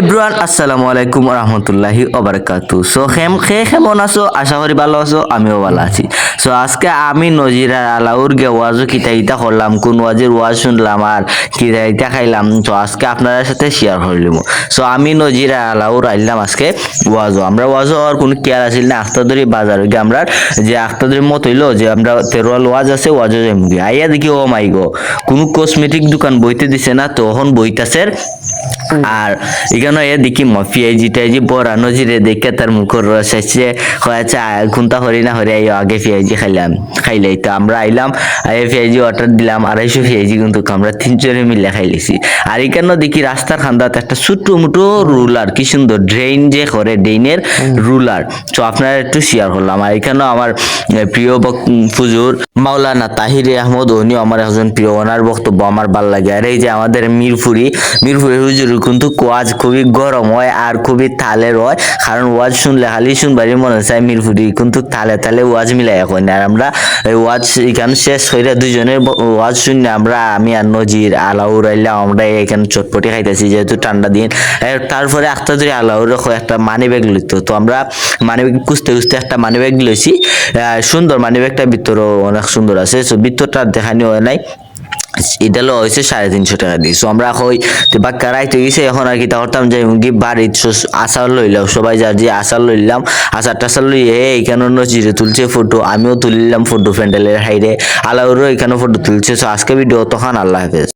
Everyone, আসসালামু আলাইকুম রহমতুল্লাহি ওবারাকাতু সো খেম, খে কেমন আছো? আশা করি ভালো আছো, আমিও ভালো আছি। সো আজকে আমি নজিরা আলাউর গে কিতা ইতা করলাম, কোন ওয়াজের ওয়াজ শুনলাম আর কিতা ইতা খাইলাম। তো আজকে আপনাদের সাথে শেয়ার করলাম সো আমি নজিরা আলাউর আইলাম আজকে ওয়াজও। আমরা ওয়াজও আর কোনো কেয়ার আসিল না, আখতাদরি বাজার গিয়ে আমরা যে আখতাদরি মত হইল যে আমরা তেরোয়াল ওয়াজ আছে, ওয়াজও আইয়া দেখি, ও মাই গো, কোনো কসমেটিক দোকান বইতে দিছে না, তখন বইতাছে আর এখানে এ দেখি মফিয়াইজি টাইজি বড় নজিরে দেখে তার মুখর রস আসছে। হয়েছে, খুন্তা হরি না হরি, আইও আগে পিয়াইজি খাইলাম খাইলাই তো আমরা আইলাম আই পিয়াইজি অর্ডার দিলাম, আড়াইশো পিয়াইজি কিন্তু আমরা তিনজনে মিলে খাইলেছি। আর এখানে দেখি রাস্তার খান্দাত একটা ছোট্ট মোটো রুলার কি সুন্দর ড্রেন যে করে ড্রেনের রুলার তো আপনারা একটু শেয়ার করলাম। আর এখানেও আমার প্রিয় ফুজুর মাওলানা তাহির আহমদ, উনিও আমার একজন প্রিয়, ওনার বক্তব্য আমার ভালো লাগে। আর এই যে আমাদের মিরপুরি মিরপুরি হুজুর কিন্তু ওয়াজ খুবই গরম হয় আর খুবই তালের হয় কারণ ওয়াজ শুনলে খালি শুনবারই মনে চায় মিরপুরি কিন্তু তালে তালে ওয়াজ মিলাই এখন। আর আমরা ওয়াজ এখানে শেষ হইলে দুজনের ওয়াজ শুনে আমরা, আমি আর নজির, আলাউর আইলাম, আমরা এখানে চটপটি খাইতেছি যেহেতু ঠান্ডা দিন। তারপরে একটা ধরে আলাউর একটা মানি ব্যাগ লইতো। তো আমরা মানি ব্যাগ খুঁজতে খুঁজতে একটা মানি ব্যাগ লইছি। সুন্দর মানি ব্যাগটা ভিতরও অনেক সুন্দর আছে। সো ভিতরটা দেখানি হয় নাই। এটা লো হয়েছে সাড়ে তিনশো টাকা দিয়ে। সো আমরা হই তো বাক্কা রাইতে গেছে, এখন আর কি তা করতাম যে কি বাড়ির আশার লইলাম। সবাই যার যে আচার লইলাম আশার টাচার লই হে এখানে নজিরে তুলছে ফটো আমিও তুলিলাম ফটো প্যান্ডেলের হাইরে। আলাউরও এখানে ফটো তুলছে। সো আজকে ভিডিও তখন আল্লাহ হাফেজ।